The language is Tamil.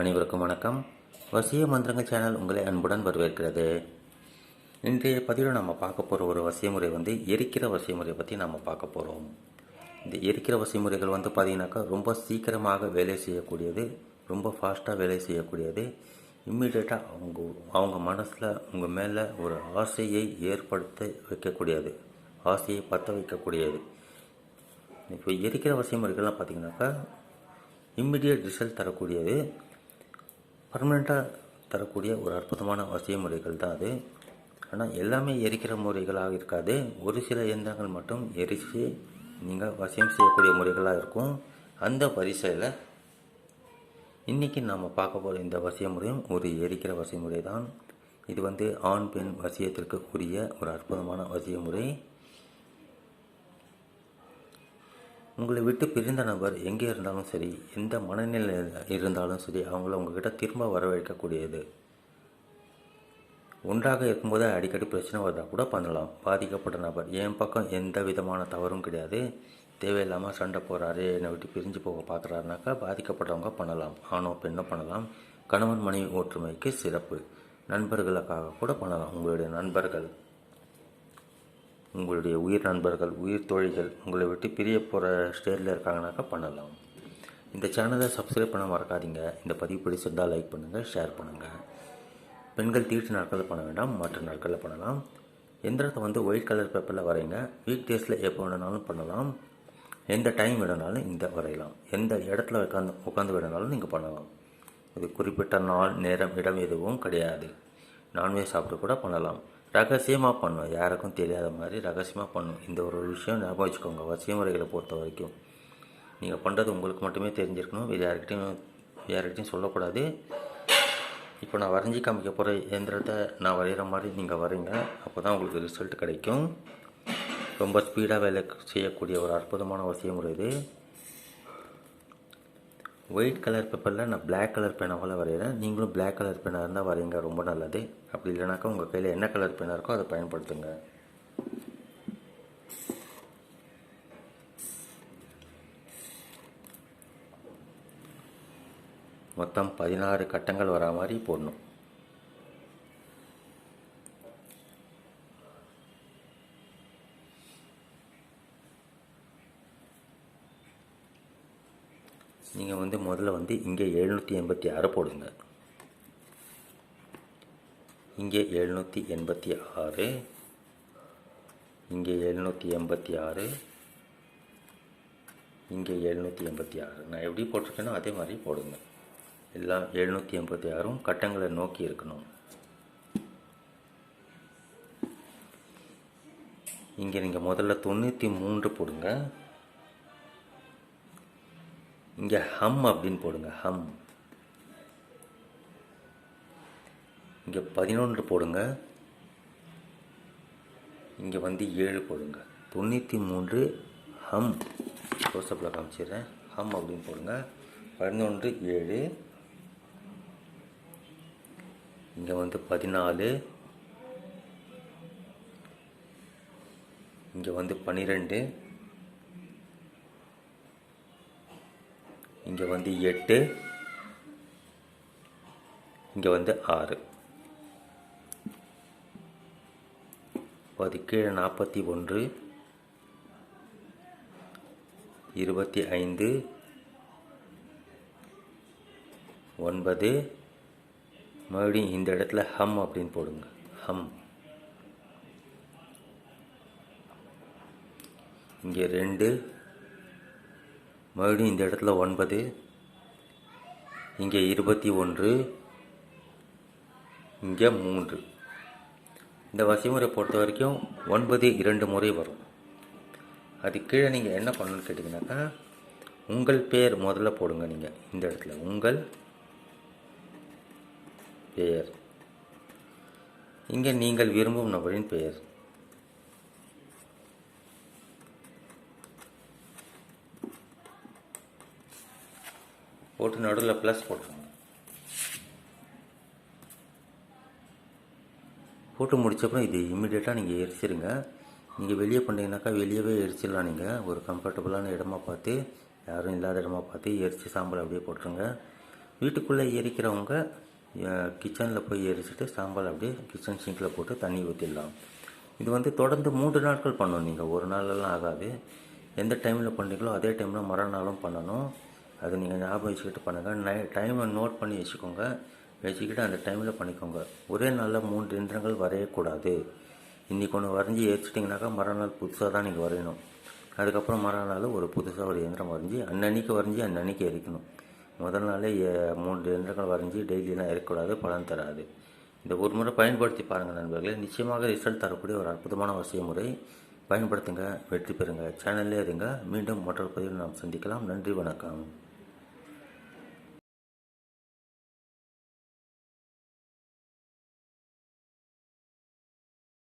அனைவருக்கும் வணக்கம். வசிய மந்திரங்கள் சேனல் உங்களை அன்புடன் வரவேற்கிறது. இன்றைய பதிவில் நம்ம பார்க்க போகிற ஒரு வசிய முறை வந்து எரிக்கிற வசிய பற்றி நம்ம பார்க்க போகிறோம் இந்த எரிக்கிற வசிய முறைகள் வந்து பார்த்திங்கனாக்கா ரொம்ப சீக்கிரமாக வேலை செய்யக்கூடியது ரொம்ப ஃபாஸ்ட்டாக வேலை செய்யக்கூடியது. இம்மிடியேட்டாக அவங்க அவங்க மனசில் உங்கள் மேலே ஒரு ஆசையை ஏற்படுத்த வைக்கக்கூடியது ஆசையை பற்ற வைக்கக்கூடியது. இப்போ எரிக்கிற வசிய முறைகள்லாம் பார்த்திங்கனாக்கா இம்மிடியட் ரிசல்ட் தரக்கூடியது. பர்மனெண்ட்டாக தரக்கூடிய ஒரு அற்புதமான வசிய முறைகள் தான் அது. ஆனால் எல்லாமே எரிக்கிற முறைகளாக இருக்காது. ஒரு சில இயந்திரங்கள் மட்டும் எரித்து நீங்கள் வசியம் செய்யக்கூடிய முறைகளாக இருக்கும். அந்த வரிசையில் இன்றைக்கி நாம் பார்க்க போகிற இந்த வசிய முறையும் ஒரு எரிக்கிற வசிய முறை தான் இது வந்து ஆண் பெண் வசியத்திற்கு உரிய ஒரு அற்புதமான வசிய முறை. உங்களை விட்டு பிரிந்த நபர் எங்கே இருந்தாலும் சரி எந்த மனநிலையில் இருந்தாலும் சரி அவங்கள உங்ககிட்ட திரும்ப வரவழைக்கக்கூடியது. ஒன்றாக இருக்கும்போது அடிக்கடி பிரச்சனை வந்தால் கூட பண்ணலாம். பாதிக்கப்பட்ட நபர் என் பக்கம் எந்த விதமான தவறும் கிடையாது. தேவையில்லாமல் சண்டை போகிறாரு என்னை விட்டு பிரிஞ்சு போக பார்க்குறாருனாக்கா பாதிக்கப்பட்டவங்க பண்ணலாம். ஆணோ பெண்ணோ பண்ணலாம். கணவன் மனைவி ஒற்றுமைக்கு சிறப்பு. நண்பர்களுக்காக கூட பண்ணலாம். உங்களுடைய நண்பர்கள் உங்களுடைய உயிர் நண்பர்கள் உயிர் தோழிகள் உங்களை விட்டு பிரிய போகிற ஸ்டேஜில் இருக்காங்கனாக்கா பண்ணலாம். இந்த சேனலை சப்ஸ்கிரைப் பண்ண மறக்காதீங்க. இந்த பதிவு பிடிச்சிருந்தால் லைக் பண்ணுங்கள் ஷேர் பண்ணுங்கள் பெண்கள் தீட்டு நாட்களில் பண்ண வேண்டாம் மற்ற நாட்களில் பண்ணலாம். எந்திரத்தை வந்து ஒயிட் கலர் பேப்பரில் வரைங்க. வீக் டேஸில் எப்போ வேணுனாலும் பண்ணலாம். எந்த டைம் வேணுனாலும் இந்த வரையலாம். எந்த இடத்துல உட்காந்து உட்காந்து வேணுனாலும் நீங்கள் பண்ணலாம். இது குறிப்பிட்ட நாள் நேரம் இடம் எதுவும் கிடையாது. நான்வெஜ் சாப்பிட்டு கூட பண்ணலாம். ரகசியமாக பண்ணும். யாருக்கும் தெரியாத மாதிரி ரகசியமாக பண்ணும். இந்த ஒரு விஷயம் ஞாபகம் வச்சுக்கோங்க. வசிய முறைகளை பொறுத்த வரைக்கும். நீங்கள் பண்ணுறது உங்களுக்கு மட்டுமே தெரிஞ்சிருக்கணும். இது யார்கிட்டையும் யார்கிட்டையும் சொல்லக்கூடாது. இப்போ நான் வரைஞ்சி காமிக்க போகிற இயந்திரத்தை நான் வரைகிற மாதிரி நீங்கள் வரீங்க. அப்போ தான் உங்களுக்கு ரிசல்ட் கிடைக்கும். ரொம்ப ஸ்பீடாக வேலை செய்யக்கூடிய ஒரு அற்புதமான வசிய முறை இது. ஒயிட் கலர் பேப்பரில் நான் பிளாக் கலர் பேனாவில் வரைகிறேன் நீங்களும் பிளாக் கலர் பேனாக இருந்தால் வரைங்க ரொம்ப நல்லது. அப்படி இல்லைனாக்கா உங்கள் கையில் என்ன கலர் பேனாக இருக்கோ அதை பயன்படுத்துங்க. மொத்தம் பதினாறு கட்டங்கள் வரா மாதிரி போடணும். நீங்கள் வந்து முதல்ல வந்து இங்கே எழுநூற்றி எண்பத்தி ஆறு போடுங்க. இங்கே எழுநூற்றி எண்பத்தி ஆறு இங்கே எழுநூற்றி எண்பத்தி ஆறு இங்கே எழுநூற்றி எண்பத்தி ஆறு. நான் எப்படி போட்டிருக்கேனோ அதே மாதிரி போடுங்க. எல்லாம் எழுநூற்றி எண்பத்தி ஆறும் கட்டங்களை நோக்கி இருக்கணும். இங்கே நீங்கள் முதல்ல தொண்ணூற்றி மூன்று போடுங்க. இங்கே ஹம் அப்படின்னு போடுங்க ஹம். இங்கே பதினொன்று போடுங்க. இங்கே வந்து ஏழு போடுங்க. தொண்ணூற்றி மூன்று ஹம். க்ளோஸ்அப்பில் காமிச்சிடுறேன். ஹம் அப்படின்னு போடுங்க. பதினொன்று ஏழு. இங்கே வந்து பதினாலு. இங்கே வந்து பன்னிரெண்டு இங்கே வந்து எட்டு இங்கே வந்து ஆறு. அது கீழே நாற்பத்தி ஒன்று இருபத்தி ஐந்து ஒன்பது. மறுபடியும் இந்த இடத்துல ஹம் அப்படின்னு போடுங்க. ஹம். இங்கே ரெண்டு மறுபடியும் இந்த இடத்துல ஒன்பது இங்கே இருபத்தி ஒன்று இங்கே மூன்று. இந்த வசிமுறை பொறுத்த வரைக்கும் ஒன்பது இரண்டு முறை வரும். அது கீழே நீங்கள் என்ன பண்ணணும்னு கேட்டிங்கனாக்கா உங்கள் பேர் முதல்ல போடுங்க நீங்கள் இந்த இடத்துல. உங்கள் பெயர் இங்கே நீங்கள் விரும்பும் நபரின் பெயர் போட்டு நடுவில் ப்ளஸ் போட்டுருங்க போட்டு முடிச்சப்பறம் இது இம்மிடியேட்டாக நீங்கள் எரிச்சிருங்க. நீங்கள் வெளியே பண்ணிங்கன்னாக்கா வெளியவே எரிச்சிடலாம் நீங்கள் ஒரு கம்ஃபர்டபுளான இடமா பார்த்து யாரும் இல்லாத இடமா பார்த்து எரிச்சு சாம்பல் அப்படியே போட்டுருங்க. வீட்டுக்குள்ளே எரிக்கிறவங்க கிச்சனில் போய் எரிச்சிட்டு சாம்பல் அப்படியே கிச்சன் சிங்கில் போட்டு தண்ணி ஊற்றிடலாம் இது வந்து தொடர்ந்து மூன்று நாட்கள் பண்ணணும் நீங்கள் ஒரு நாளெல்லாம் ஆகாது. எந்த டைமில் பண்ணுறீங்களோ அதே டைமில் மறுநாளும் பண்ணணும். அது நீங்கள் ஞாபகம் வச்சுக்கிட்டு பண்ணுங்கள் நை டைமை நோட் பண்ணி வச்சுக்கோங்க. வச்சுக்கிட்டு அந்த டைமில் பண்ணிக்கோங்க. ஒரே நாளில் மூன்று இயந்திரங்கள் வரையக்கூடாது. இன்றைக்கி ஒன்று வரைஞ்சி எரிச்சிட்டிங்கனாக்கா மறுநாள் புதுசாக தான் நீங்கள் வரையணும். அதுக்கப்புறம் மறுநாள் ஒரு புதுசாக ஒரு இயந்திரம் வரைஞ்சி அன்னன்னைக்கு வரைஞ்சி அன்னன்னைக்கு எரிக்கணும். முதல் நாளே மூன்று இயந்திரங்கள் வரைஞ்சி டெய்லியெலாம் இருக்கக்கூடாது பலன் தராது. இந்த ஒரு முறை பயன்படுத்தி பாருங்கள் நண்பர்களே. நிச்சயமாக ரிசல்ட் தரக்கூடிய ஒரு அற்புதமான வசிய முறை. பயன்படுத்துங்க வெற்றி பெறுங்க. சேனல்லே இருங்க. மீண்டும் மற்றொரு பதிவில் நாம் சந்திக்கலாம். நன்றி வணக்கம்.